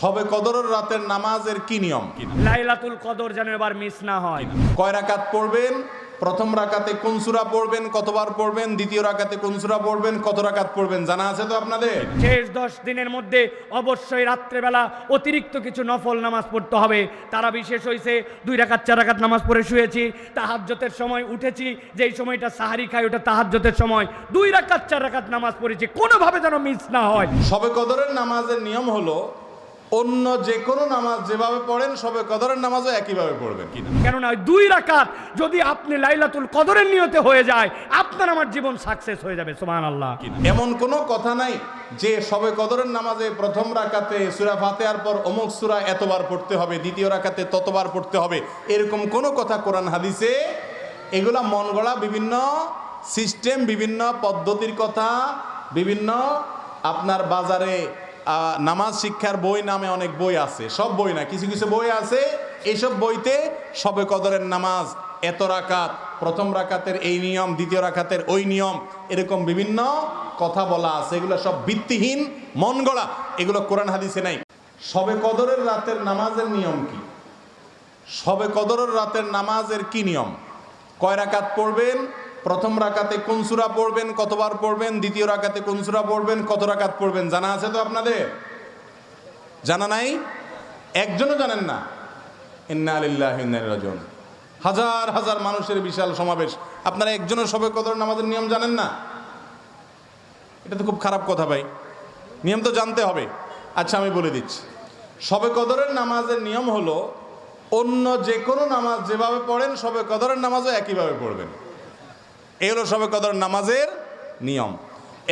সবে কদরের রাতের নামাজের কি নিয়ম? লাইলাতুল কদর যেন এবার মিস না হয়। কয় রাকাত পড়বেন? প্রথম রাকাতে কোন সূরা পড়বেন? কতবার পড়বেন? দ্বিতীয় রাকাতে কোন সূরা পড়বেন? কত রাকাত পড়বেন? জানা আছে তো আপনাদের? শেষ দশ দিনের মধ্যে অবশ্যই রাত্রেবেলা অতিরিক্ত কিছু নফল নামাজ পড়তে হবে। তারা বিশেষ হয়েছে দুই রাকাত চার রাকাত নামাজ পড়ে শুয়েছি তাহাজ্জতের সময় উঠেছি যেই সময়টা সাহারি খাই ওটা তাহাজ্জতের সময়। দুই রাকাত চার রাকাত নামাজ পড়েছি কোনোভাবে যেন মিস না হয়। সবে কদরের নামাজের নিয়ম হলো অন্য যে কোনো নামাজ যেভাবে পড়েন সবে কদরের নামাজও একইভাবে পড়বেন। কিনা কেননা ওই দুই রাকাত যদি আপনি লাইলাতুল কদরের নিয়তে হয়ে যায় আপনার আমার জীবন সাকসেস হয়ে যাবে সুমান আল্লাহ এমন কোনো কথা নাই যে সবে কদরের নামাজে প্রথম রাকাতে সুরা ফাতেহার পর অমুক সুরা এতবার পড়তে হবে দ্বিতীয় রাকাতে ততবার পড়তে হবে এরকম কোনো কথা কোরআন হাদিসে এগুলা মন গড়া বিভিন্ন সিস্টেম বিভিন্ন পদ্ধতির কথা বিভিন্ন আপনার বাজারে নামাজ শিক্ষার বই নামে অনেক বই আছে। সব বই না, কিছু কিছু বই আছে। এইসব বইতে সবে কদরের নামাজ, এত রাকাত, প্রথম রাকাতের এই নিয়ম, দ্বিতীয় রাকাতের ওই নিয়ম, এরকম বিভিন্ন কথা বলা আছে। এগুলো সব ভিত্তিহীন মন গড়া এগুলো কোরআন হাদিসে নাই। সবে কদরের রাতের নামাজের নিয়ম কি? সবে কদরের রাতের নামাজের কি নিয়ম? কয় রাকাত পড়বেন? প্রথম রাকাতে কোন সূরা পড়বেন, কতবার পড়বেন, দ্বিতীয় রাকাতে কোন সূরা পড়বেন, কত রাকাত পড়বেন, জানা আছে তো আপনাদের? জানা নাই? একজনও জানেন না। ইন্না ইলাইহি হাজার হাজার মানুষের বিশাল সমাবেশ। আপনারা একজনও সবে কদর নামাজের নিয়ম জানেন না? এটা তো খুব খারাপ কথা ভাই। নিয়ম তো জানতে হবে। আচ্ছা আমি বলে দিচ্ছি। সবে কদরের নামাজের নিয়ম হলো, অন্য যে কোনো নামাজ যেভাবে পড়েন, সবে কদরের নামাজও একইভাবে পড়বেন। এই হলো সবে কদর নামাজের নিয়ম।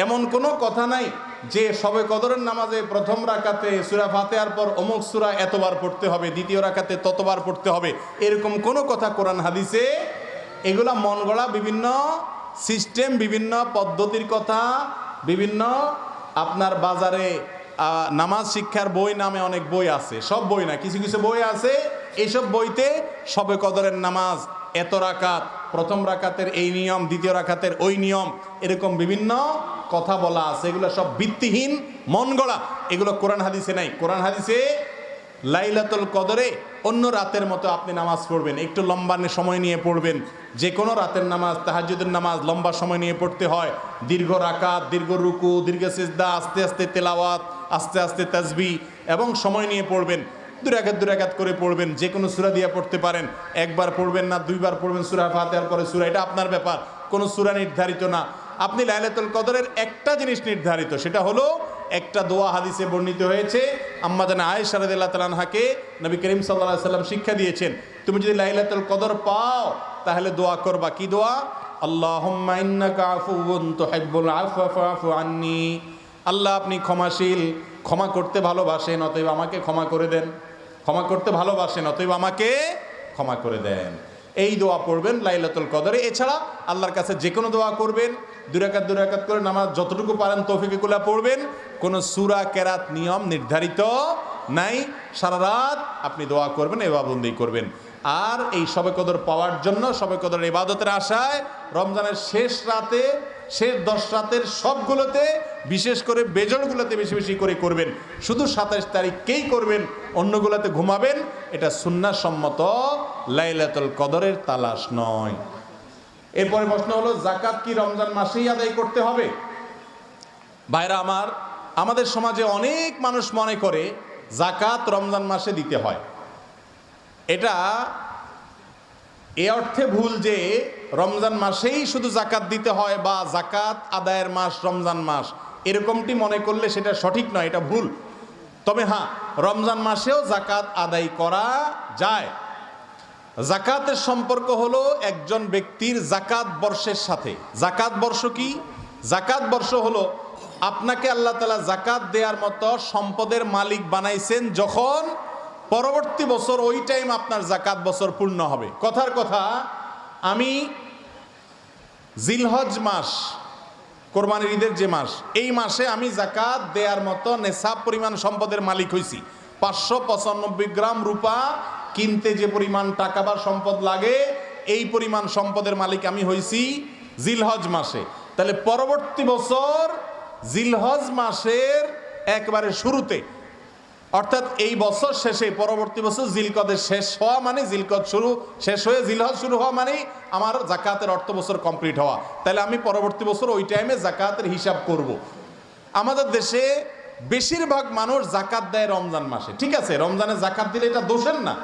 এমন কোনো কথা নাই যে সবে কদরের নামাজে প্রথম রাকাতে সুরা ফাতেহার পর অমুক সুরা এতবার পড়তে হবে, দ্বিতীয় রাকাতে ততবার পড়তে হবে, এরকম কোনো কথা কোরআন হাদিসে এগুলা মন গড়া বিভিন্ন সিস্টেম, বিভিন্ন পদ্ধতির কথা, বিভিন্ন আপনার বাজারে নামাজ শিক্ষার বই নামে অনেক বই আছে, সব বই না, কিছু কিছু বই আছে এইসব বইতে সবে কদরের নামাজ এত রাকাত, প্রথম রাকাতের এই নিয়ম, দ্বিতীয় রাকাতের ওই নিয়ম, এরকম বিভিন্ন কথা বলা আছে। এগুলো সব ভিত্তিহীন মন গড়া এগুলো কোরআন হাদিসে নাই। কোরআন হাদিসে লাইলাতুল কদরে অন্য রাতের মতো আপনি নামাজ পড়বেন। একটু লম্বা সময় নিয়ে পড়বেন। যে কোনো রাতের নামাজ তাহাজুদের নামাজ লম্বা সময় নিয়ে পড়তে হয়। দীর্ঘ রাকাত, দীর্ঘ রুকু, দীর্ঘ সিজদা, আস্তে আস্তে তেলাওয়াত, আস্তে আস্তে তাজবি এবং সময় নিয়ে পড়বেন। দুরাকাত দুরাকাত করে পড়বেন, যে কোনো সুরা দিয়ে পড়তে পারেন। একবার পড়বেন না, দুইবার পড়বেন, সুরা ফাতেহার পরে সুরা, এটা আপনার ব্যাপার, কোনো সুরা নির্ধারিত না। আপনি লাইলাতুল কদরের একটা জিনিস নির্ধারিত, সেটা হলো, একটা দোয়া হাদিসে বর্ণিত হয়েছে, আম্মা জানা আয়েশ সারাদিল্লাহ তালানহাকে নবী করিম সাল্লাহ সাল্লাম শিক্ষা দিয়েছেন, তুমি যদি লাইলাতুল কদর পাও, তাহলে দোয়া করবা। কি দোয়া? আল্লাহ আল্লাহ আপনি ক্ষমাশীল ক্ষমা করতে ভালোবাসেন, অতএব আমাকে ক্ষমা করে দেন। ক্ষমা করতে ভালোবাসেন, অতএব আমাকে ক্ষমা করে দেন। এই দোয়া পড়বেন লাইলাতুল কদরে। এছাড়া আল্লাহর কাছে যে কোনো দোয়া করবেন দুরাকাত দুরাকাত করে নামাজ যতটুকু পারেন তৌফিকুল্লাহ পড়বেন। কোনো সুরা, কেরাত, নিয়ম নির্ধারিত নাই। সারা রাত আপনি দোয়া করবেন এবাবন্দি করবেন। আর এই সবে কদর পাওয়ার জন্য সবে কদর ইবাদতের আশায় রমজানের শেষ রাতে, শেষ দশ রাতের সবগুলোতে বিশেষ করে বেজড়গুলোতে বেশি বেশি করে করবেন। শুধু সাতাশ তারিখকেই করবেন, অন্যগুলোতে ঘুমাবেন। এটা সুন্নাসম্মত লাইলাতুল কদরের তালাশ নয়। এরপরে প্রশ্ন হলো জাকাত কি রমজান মাসেই আদায় করতে হবে? ভাইরা আমার, আমাদের সমাজে অনেক মানুষ মনে করে জাকাত রমজান মাসে দিতে হয়। এটা এ অর্থে ভুল যে রমজান মাসেই শুধু জাকাত দিতে হয় বা জাকাত আদায়ের মাস রমজান মাস। এরকমটি মনে করলে সেটা সঠিক নয়, এটা ভুল। তবে হ্যাঁ রমজান মাসেও জাকাত আদায় করা যায়। জাকাতের সম্পর্ক হলো একজন ব্যক্তির জাকাত বর্ষের সাথে। জাকাত বর্ষ কি? জাকাত বর্ষ হলো আপনাকে আল্লাহ তালা জাকাত দেওয়ার মতো সম্পদের মালিক বানাইছেন যখন পরবর্তী বছর ওই টাইম আপনার জাকাত বছর পূর্ণ হবে। কথার কথা, আমি জিলহজ মাস কোরবানির ঈদের যে মাস, এই মাসে আমি জাকাত দেয়ার মতো নেশাব পরিমাণ সম্পদের মালিক হয়েছি পাঁচশো পঁচানব্বই গ্রাম রূপা কিনতে যে পরিমাণ টাকা বা সম্পদ লাগে, এই পরিমাণ সম্পদের মালিক আমি হয়েছি জিলহজ মাসে। তাহলে পরবর্তী বছর জিলহজ মাসের একবারে শুরুতে অর্থাৎ এই বছর শেষে, পরবর্তী বছর জিলকদের শেষ হওয়া মানে জিলকদ শুরু, শেষ হয়ে জিলহজ শুরু হওয়া মানেই আমার জাকাতের অর্থ বছর কমপ্লিট হওয়া। তাহলে আমি পরবর্তী বছর ওই টাইমে জাকাতের হিসাব করব। আমাদের দেশে বেশিরভাগ মানুষ জাকাত দেয় রমজান মাসে, ঠিক আছে? রমজানে জাকাত দিলে এটা দোষের না।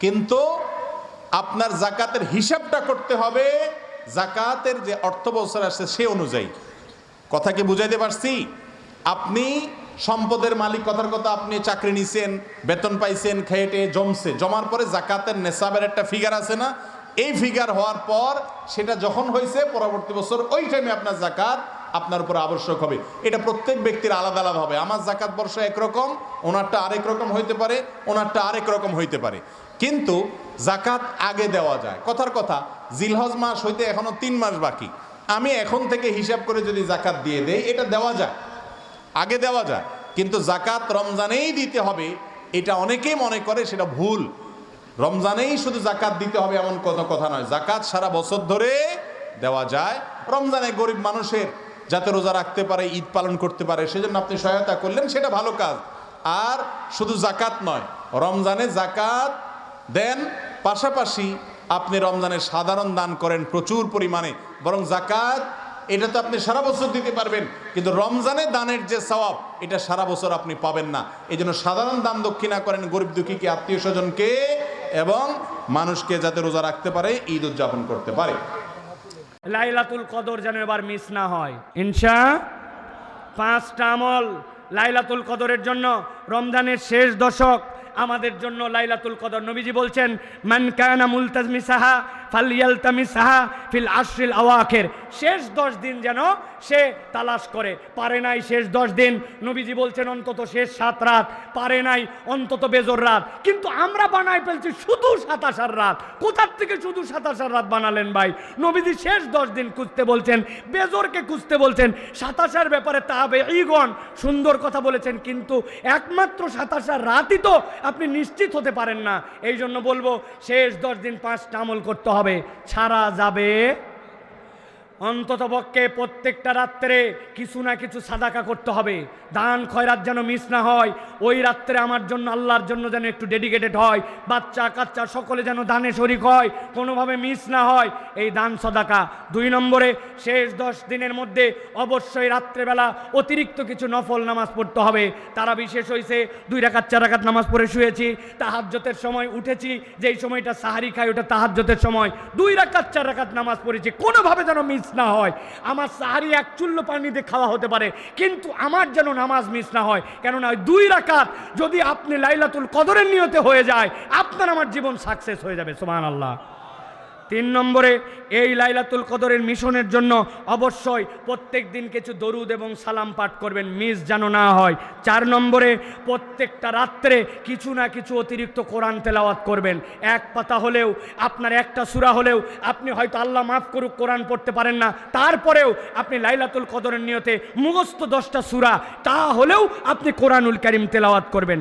কিন্তু আপনার জাকাতের হিসাবটা করতে হবে, জাকাতের যে অর্থ বছর আসছে সে অনুযায়ী। কথা কি বুঝাইতে পারছি? আপনি সম্পদের মালিক কথার কথা আপনি চাকরি নিছেন, বেতন পাইছেন খেয়েটে জমছে, জমার পরে জাকাতের নেশাবের একটা ফিগার আছে না? এই ফিগার হওয়ার পর সেটা যখন হয়েছে, পরবর্তী বছর ওই টাইমে আপনার জাকাত আপনার উপর আবশ্যক হবে। এটা প্রত্যেক ব্যক্তির আলাদা আলাদা হবে। আমার জাকাত বর্ষ একরকম, ওনারটা আরেক রকম হইতে পারে, ওনারটা আরেক রকম হইতে পারে। কিন্তু জাকাত আগে দেওয়া যায়। কথার কথা, জিলহজ মাস হইতে এখনও তিন মাস বাকি। আমি এখন থেকে হিসাব করে যদি জাকাত দিয়ে দেই, এটা দেওয়া যায়। আগে দেওয়া যায়, কিন্তু জাকাত রমজানেই দিতে হবে, এটা অনেকেই মনে করে সেটা ভুল। রমজানেই শুধু জাকাত দিতে হবে এমন কোনো কথা নয় জাকাত সারা বছর ধরে দেওয়া যায়। রমজানে গরিব মানুষের যাতে রোজা রাখতে পারে, ঈদ পালন করতে পারে, সেজন্য আপনি সহায়তা করলেন, সেটা ভালো কাজ। আর শুধু জাকাত নয়, রমজানে জাকাত দেন, পাশাপাশি আপনি রমজানের সাধারণ দান করেন প্রচুর পরিমাণে, বরং জাকাত এটা তো আপনি সারা বছর দিতে পারবেন। কিন্তু রমজানে দানের যে সওয়াব, এটা সারা বছর আপনি পাবেন না। এই জন্য সাধারণ দান দক্ষিণা করেন গরিব দুঃখীকে আত্মীয় স্বজনকে এবং মানুষকে যাতে রোজা রাখতে পারে, ঈদ উদযাপন করতে পারে। লাইলাতুল কদর যেন এবার মিস না হয়। ইনশা, পাঁচটা আমল লাইলাতুল কদরের জন্য, রমজানের শেষ দশক আমাদের জন্য লাইলাতুল কদর। নবীজি বলছেন, মান কানা মুলতাজমিসাহা ফালিয়ালতামিসাহা ফিল আশরিল আওয়াখের। শেষ দশ দিন যেন সে তালাশ করে। পারে নাই শেষ দশ দিন। নবীজি বলছেন, অন্তত শেষ সাত রাত। পারে নাই, অন্তত বেজর রাত। কিন্তু আমরা বানাই ফেলছি শুধু সাতাশার রাত। কোথার থেকে শুধু সাতাশার রাত বানালেন ভাই? নবীজি শেষ দশ দিন খুঁজতে বলছেন, বেজরকে খুঁজতে বলছেন, সাতাশার ব্যাপারে তাবে ইগন সুন্দর কথা বলেছেন, কিন্তু একমাত্র সাতাশার রাতই তো আপনি নিশ্চিত হতে পারেন না। এই জন্য বলব, শেষ দশ দিন পাঁচটা আমল করতে হবে। ছাড়া যাবে অন্তত পক্ষে প্রত্যেকটা রাত্রে কিছু না কিছু সাদাকা করতে হবে। দান খয়রাত যেন মিস না হয়, ওই রাত্রে আমার জন্য, আল্লাহর জন্য যেন একটু ডেডিকেটেড হয়, বাচ্চা, কাচ্চা, সকলে যেন দানে শরিক হয়, কোনোভাবে মিস না হয়, এই দান সদাকা। দুই নম্বরে, শেষ দশ দিনের মধ্যে অবশ্যই রাত্রেবেলা অতিরিক্ত কিছু নফল নামাজ পড়তে হবে। তারা বিশেষ হয়েছে দুই রাকাত, চার রাখাত নামাজ পড়ে শুয়েছি তাহাজ্জতের সময় উঠেছি, যেই সময়টা সাহারি খাই ওটা তাহাজ্জতের সময়, দুই রাকাত, চার রাখাত নামাজ পড়েছি, কোনোভাবে যেন মিস না হয়। আমার সাহারি এক চুল্ল দিয়ে খাওয়া হতে পারে, কিন্তু আমার যেন নামাজ মিস না হয়। কেননা ওই দুই রাকাত যদি আপনি লাইলাতুল কদরের নিয়তে হয়ে যায়, আপনার আমার জীবন সাকসেস হয়ে যাবে সোমান আল্লাহ তিন নম্বরে এই লাইলাতুল কদরের মিশনের জন্য অবশ্যই প্রত্যেক দিন কিছু দরুদ এবং সালাম পাঠ করবেন, মিস যেন না হয়। চার নম্বরে প্রত্যেকটা রাত্রে কিছু না কিছু অতিরিক্ত কোরআন তেলাওয়াত করবেন। এক পাতা হলেও, আপনার একটা সুরা হলেও আপনি হয়তো আল্লাহ মাফ করুক, কোরআন পড়তে পারেন না। তারপরেও আপনি লাইলাতুল কদরের নিয়তে মুখস্থ দশটা সুরা, তা হলেও আপনি কোরআনুল করিম তেলাওয়াত করবেন।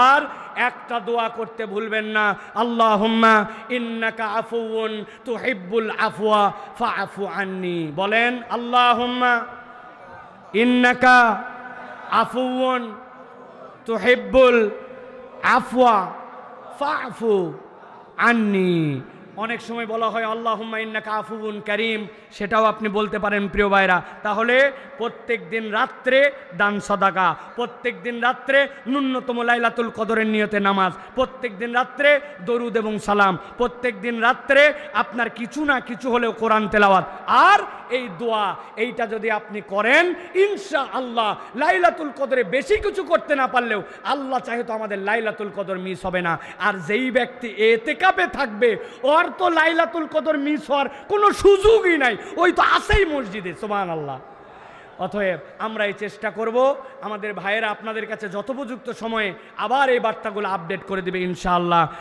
আর একটা দোয়া করতে ভুলবেন না আল্লাহুম্মা ইন্নাকা আফুউন তুহিব্বুল আফওয়া ফাআফু আন্নি বলেন আল্লাহুম্মা ইন্নাকা আফুউন তুহিব্বুল আফওয়া ফাআফু আন্নি অনেক সময় বলা হয় আল্লাহ হুমাইন্না কাফুবুন করিম। সেটাও আপনি বলতে পারেন, প্রিয় ভাইরা তাহলে প্রত্যেক দিন রাত্রে দান সদাকা, প্রত্যেক দিন রাত্রে ন্যূনতম লাইলাতুল কদরের নিয়তে নামাজ, প্রত্যেক দিন রাত্রে দরুদ এবং সালাম, প্রত্যেক দিন রাত্রে আপনার কিছু না কিছু হলেও কোরআন তেলাওয়াত। আর এই দোয়া, এইটা যদি আপনি করেন ইনশা আল্লাহ লাইলাতুল কদরে বেশি কিছু করতে না পারলেও আল্লাহ চাহে তো আমাদের লাইলাতুল কদর মিস হবে না। আর যেই ব্যক্তি এতে কাপে থাকবে, ওর তো লাইলাতুল কদর মিস হওয়ার কোনো সুযোগই নাই। ওই তো আসেই মসজিদে সোমান আল্লাহ অতএব আমরা এই চেষ্টা করব, আমাদের ভাইয়েরা আপনাদের কাছে যথোপযুক্ত সময়ে আবার এই বার্তাগুলো আপডেট করে দেবে ইনশাআল্লাহ।